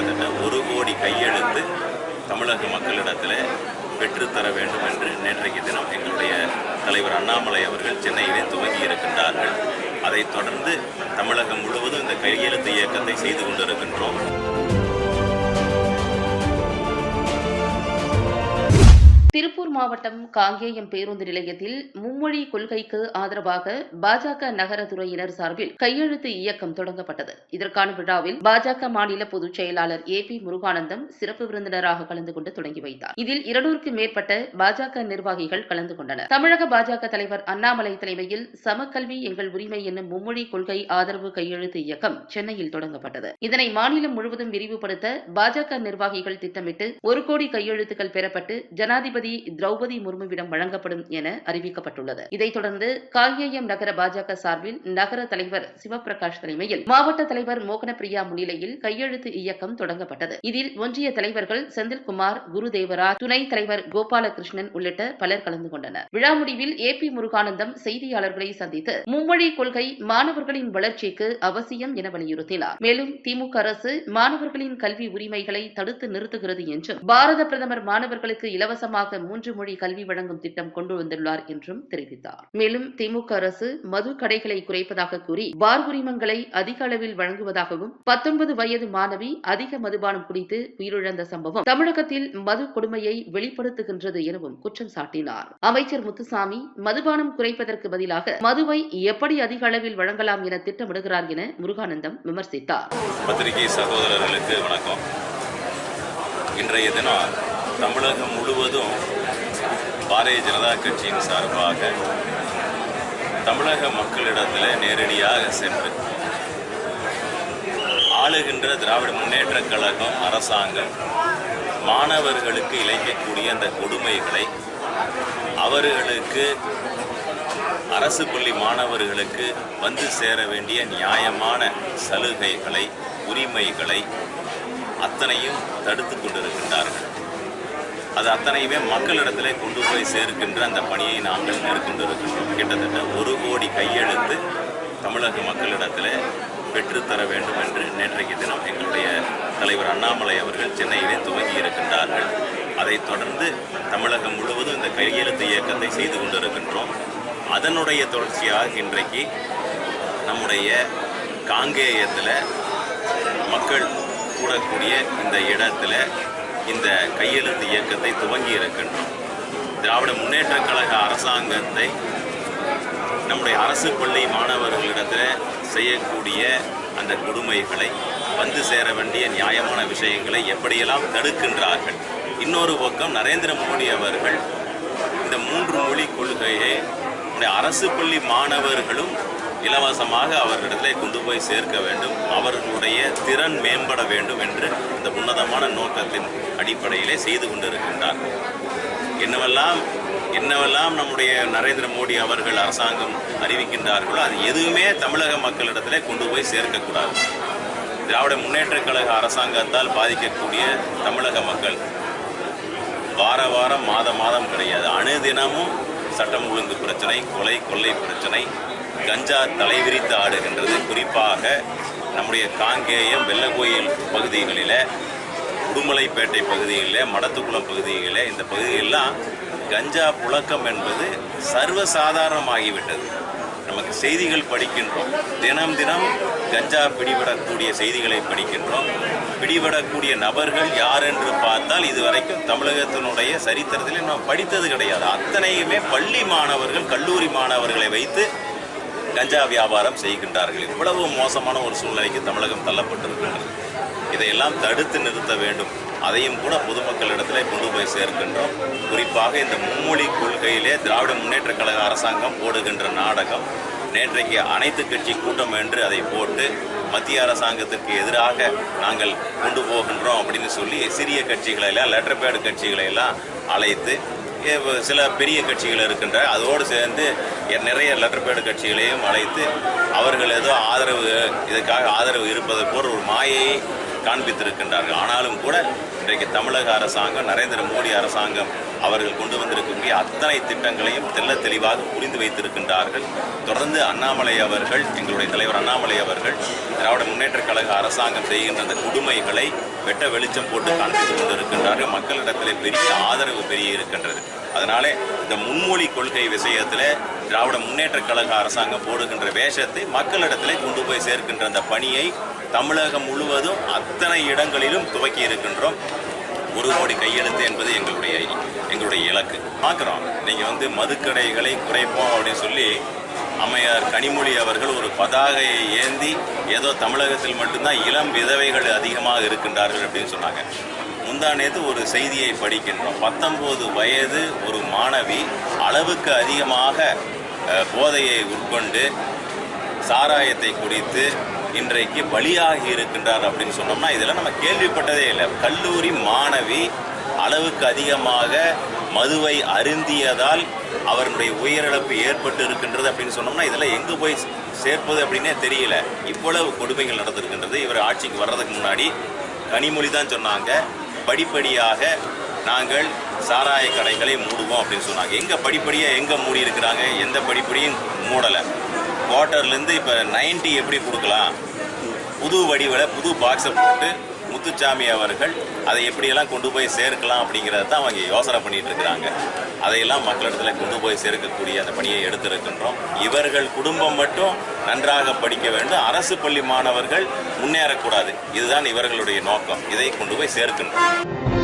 கிட்டத்தட்ட ஒரு கோடி கையெழுத்து தமிழக மக்களிடத்தில் பெற்றுத்தர வேண்டும் என்று நேற்றைக்கு தினம் எங்களுடைய தலைவர் அண்ணாமலை அவர்கள் சென்னையிலே துவங்கி இருக்கின்றார்கள். அதைத் தொடர்ந்து தமிழகம் முழுவதும் இந்த கையெழுத்து இயக்கத்தை செய்து கொண்டிருக்கின்றோம். திருப்பூர் மாவட்டம் காங்கேயம் பேருந்து நிலையத்தில் மும்மொழி கொள்கைக்கு ஆதரவாக பாஜக நகர துறையினர் சார்பில் கையெழுத்து இயக்கம் தொடங்கப்பட்டது. இதற்கான விழாவில் பாஜக மாநில பொதுச் செயலாளர் ஏ பி முருகானந்தம் சிறப்பு விருந்தினராக கலந்து கொண்டு தொடங்கி வைத்தார். இதில் இருநூறுக்கும் மேற்பட்ட பாஜக நிர்வாகிகள் கலந்து கொண்டனர். தமிழக பாஜக தலைவர் அண்ணாமலை தலைமையில் சமக்கல்வி எங்கள் உரிமை என்னும் மும்மொழி கொள்கை ஆதரவு கையெழுத்து இயக்கம் சென்னையில் தொடங்கப்பட்டது. இதனை மாநிலம் முழுவதும் விரிவுபடுத்த பாஜக நிர்வாகிகள் திட்டமிட்டு ஒரு கோடி கையெழுத்துக்கள் பெறப்பட்டு ஜனாதிபதி திரௌபதி முர்முவிடம் வழங்கப்படும் என அறிவிக்கப்பட்டுள்ளது. இதைத் தொடர்ந்து காங்கேயம் நகர பாஜக சார்பில் நகர தலைவர் சிவபிரகாஷ் தலைமையில் மாவட்ட தலைவர் மோகனப்பிரியா முன்னிலையில் கையெழுத்து இயக்கம் தொடங்கப்பட்டது. இதில் ஒன்றிய தலைவர்கள் செந்தில்குமார் குருதேவராஜ் துணைத் தலைவர் கோபாலகிருஷ்ணன் உள்ளிட்ட பலர் கலந்து கொண்டனர். விழா முடிவில் ஏ பி முருகானந்தம் செய்தியாளர்களை சந்தித்து மும்மொழி கொள்கை மாணவர்களின் வளர்ச்சிக்கு அவசியம் என வலியுறுத்தினார். மேலும் திமுக அரசு மாணவர்களின் கல்வி உரிமைகளை தடுத்து நிறுத்துகிறது என்றும் பாரத பிரதமர் மாணவர்களுக்கு இலவசமாக மூன்று மொழி கல்வி வழங்கும் திட்டம் கொண்டு வந்துள்ளார் என்றும் தெரிவித்தார். மேலும் திமுக அரசு மது கடைகளை குறைப்பதாக கூறி பார் உரிமங்களை அதிக அளவில் வழங்குவதாகவும் பத்தொன்பது வயது மாணவி அதிக மதுபானம் குடித்து உயிரிழந்த சம்பவம் தமிழகத்தில் மது கொடுமையை வெளிப்படுத்துகின்றது எனவும் குற்றம் சாட்டினார். அமைச்சர் முத்துசாமி மதுபானம் குறைப்பதற்கு பதிலாக மதுவை எப்படி அதிக அளவில் வழங்கலாம் என திட்டமிடுகிறார் என முருகானந்தம் விமர்சித்தார். பத்திரிகை சகோதரர்களுக்கு வணக்கம். இன்றைய தினம் தமிழகம் முழுவதும் பாரதிய ஜனதா கட்சியின் சார்பாக தமிழக மக்களிடத்தில் நேரடியாக சென்று ஆளுகின்ற திராவிட முன்னேற்றக் கழகம் அரசாங்கம் மாணவர்களுக்கு இழைக்கக்கூடிய அந்த கொடுமைகளை அவர்களுக்கு அரசு பள்ளி மாணவர்களுக்கு வந்து சேர வேண்டிய நியாயமான சலுகைகளை உரிமைகளை அத்தனையும் தடுத்து கொண்டிருக்கின்றார்கள். அது அத்தனையுமே மக்களிடத்திலே கொண்டு போய் சேர்க்கின்ற அந்த பணியை நாங்கள் மேற்கொண்டிருக்கின்றோம். கிட்டத்தட்ட ஒரு கோடி கையெழுத்து தமிழக மக்களிடத்தில் பெற்றுத்தர வேண்டும் என்று நேற்றைக்கு தினம் எங்களுடைய தலைவர் அண்ணாமலை அவர்கள் சென்னையிலே துவங்கி இருக்கின்றார்கள். அதைத் தொடர்ந்து தமிழகம் முழுவதும் இந்த கையெழுத்து இயக்கத்தை செய்து கொண்டிருக்கின்றோம். அதனுடைய தொடர்ச்சியாக இன்றைக்கு நம்முடைய காங்கேயத்தில் மக்கள் கூடக்கூடிய இந்த இடத்துல இந்த கையெழுத்து இயக்கத்தை துவங்கி இருக்கின்றோம். திராவிட முன்னேற்றக் கழக அரசாங்கத்தை நம்முடைய அரசு பள்ளி மாணவர்களிடத்தில் செய்யக்கூடிய அந்த கொடுமைகளை வந்து சேர வேண்டிய நியாயமான விஷயங்களை எப்படியெல்லாம் தடுக்கின்றார்கள்? இன்னொரு பக்கம் நரேந்திர மோடி அவர்கள் இந்த மூன்று மொழி கொள்கையை நம்முடைய அரசு பள்ளி மாணவர்களும் இலவசமாக அவர்களிடத்திலே கொண்டு போய் சேர்க்க வேண்டும். அவர்களுடைய திறன் மேம்பட வேண்டும் என்று இந்த உன்னதமான நோக்கத்தின் அடிப்படையிலே செய்து கொண்டிருக்கின்றார். என்னவெல்லாம் என்னவெல்லாம் நம்முடைய நரேந்திர மோடி அவர்கள் அரசாங்கம் அறிவிக்கின்றார்களோ அது எதுவுமே தமிழக மக்களிடத்திலே கொண்டு போய் சேர்க்கக்கூடாது. திராவிட முன்னேற்றக் கழக அரசாங்கத்தால் பாதிக்கக்கூடிய தமிழக மக்கள் வார வாரம் மாத மாதம் கிடையாது. அணுதினமும் சட்டம் ஒழுங்கு பிரச்சனை கொலை கொள்ளை பிரச்சனை கஞ்சா தலைவிரித்து ஆடுகின்றது. குறிப்பாக நம்முடைய காங்கேயம் வெள்ளக்கோயில் பகுதிகளில் உடுமலைப்பேட்டை பகுதிகளில் மடத்துக்குளம் பகுதிகளில் இந்த பகுதிகளெல்லாம் கஞ்சா புழக்கம் என்பது சர்வசாதாரணமாகிவிட்டது. நமக்கு செய்திகள் படிக்கின்றோம். தினம் தினம் கஞ்சா பிடிபடக்கூடிய செய்திகளை படிக்கின்றோம். பிடிபடக்கூடிய நபர்கள் யார் என்று பார்த்தால் இதுவரைக்கும் தமிழகத்தினுடைய சரித்திரத்தில் நாம் படித்தது கிடையாது. அத்தனையுமே பள்ளி மாணவர்கள் கல்லூரி மாணவர்களை வைத்து கஞ்சா வியாபாரம் செய்கின்றார்கள். இவ்வளவு மோசமான ஒரு சூழ்நிலைக்கு தமிழகம் தள்ளப்பட்டிருக்கிறது. இதையெல்லாம் தடுத்து நிறுத்த வேண்டும். அதையும் கூட பொதுமக்களிடத்திலே கொண்டு போய் சேர்க்கின்றோம். குறிப்பாக இந்த மும்மொழி கொள்கையிலே திராவிட முன்னேற்றக் கழக அரசாங்கம் போடுகின்ற நாடகம் நேற்றைக்கு அனைத்து கட்சி கூட்டம் என்று அதை போட்டு மத்திய அரசாங்கத்திற்கு எதிராக நாங்கள் கொண்டு போகின்றோம் அப்படின்னு சொல்லி சிறிய கட்சிகளை எல்லாம் லெட்டர் பேடு கட்சிகளை எல்லாம் அழைத்து சில பெரிய கட்சிகள் இருக்கின்ற அதோடு சேர்ந்து நிறைய லெட்டர் பேடு கட்சிகளையும் அழைத்து அவர்கள் ஏதோ ஆதரவு இதுக்காக ஆதரவு இருப்பது போல் ஒரு மாயையை காண்பித்திருக்கின்றார்கள். ஆனாலும் கூட இன்றைக்கு தமிழக அரசாங்கம் நரேந்திர மோடி அரசாங்கம் அவர்கள் கொண்டு வந்திருக்கக்கூடிய அத்தனை திட்டங்களையும் தெல்ல தெளிவாக புரிந்து வைத்திருக்கின்றார்கள். தொடர்ந்து அண்ணாமலை அவர்கள் எங்களுடைய தலைவர் அண்ணாமலை அவர்கள் திராவிட முன்னேற்றக் கழக அரசாங்கம் செய்கின்ற அந்த கொடுமைகளை வெட்ட வெளிச்சம் போட்டு காண்பித்துக் கொண்டிருக்கின்றார்கள். மக்களிடத்திலே பெரிய ஆதரவு பெரிய இருக்கின்றது. அதனாலே இந்த முன்மொழி கொள்கை விஷயத்தில் திராவிட முன்னேற்றக் கழக அரசாங்கம் போடுகின்ற வேஷத்தை மக்களிடத்திலே கொண்டு போய் சேர்க்கின்ற அந்த பணியை தமிழகம் முழுவதும் அத்தனை இடங்களிலும் துவக்கி இருக்கின்றோம். ஒரு கோடி கையெழுத்து என்பது எங்களுடைய எங்களுடைய இலக்கு. பார்க்குறோம். நீங்கள் வந்து மதுக்கடைகளை குறைப்போம் அப்படின்னு சொல்லி அம்மையார் கனிமொழி அவர்கள் ஒரு பதாகையை ஏந்தி ஏதோ தமிழகத்தில் மட்டும்தான் இளம் விதவைகள் அதிகமாக இருக்கின்றார்கள் அப்படின்னு சொன்னாங்க. முந்தா நேத்து ஒரு செய்தியை படிக்கின்றோம். பத்தொம்போது வயது ஒரு மாணவி அளவுக்கு அதிகமாக போதையை உட்கொண்டு சாராயத்தை குடித்து இன்றைக்கு பலியாகி இருக்கின்றார் அப்படின்னு சொன்னோம்னா இதெல்லாம் நம்ம கேள்விப்பட்டதே இல்லை. கல்லூரி மாணவி அளவுக்கு அதிகமாக மதுவை அருந்தியதால் அவருடைய உயிரிழப்பு ஏற்பட்டு இருக்கின்றது அப்படின்னு சொன்னோம்னா இதெல்லாம் எங்கே போய் சேர்ப்பது அப்படின்னே தெரியல. இவ்வளவு கொடுமைகள் நடந்திருக்கின்றது. இவர் ஆட்சிக்கு வர்றதுக்கு முன்னாடி கனிமொழி தான் சொன்னாங்க. படிப்படியாக நாங்கள் சாராய கடைகளை மூடுவோம் அப்படின்னு சொன்னாங்க. எங்கே படிப்படியாக எங்கே மூடி இருக்கிறாங்க எந்த படிப்படியும் மூடலை. குவார்ட்டர்லேருந்து இப்போ 90 எப்படி கொடுக்கலாம்? புது வடிவில் புது பாக்ஸை போட்டு முத்துச்சாமி அவர்கள் அதை எப்படியெல்லாம் கொண்டு போய் சேர்க்கலாம் அப்படிங்கிறத தான் அவங்க யோசனை பண்ணிட்டு இருக்கிறாங்க. அதையெல்லாம் மக்களிடத்தில் கொண்டு போய் சேர்க்கக்கூடிய அந்த பணியை எடுத்திருக்கின்றோம். இவர்கள் குடும்பம் மட்டும் நன்றாக படிக்க வேண்டும். அரசு பள்ளி மாணவர்கள் முன்னேறக்கூடாது. இதுதான் இவர்களுடைய நோக்கம். இதை கொண்டு போய் சேர்க்கின்றோம்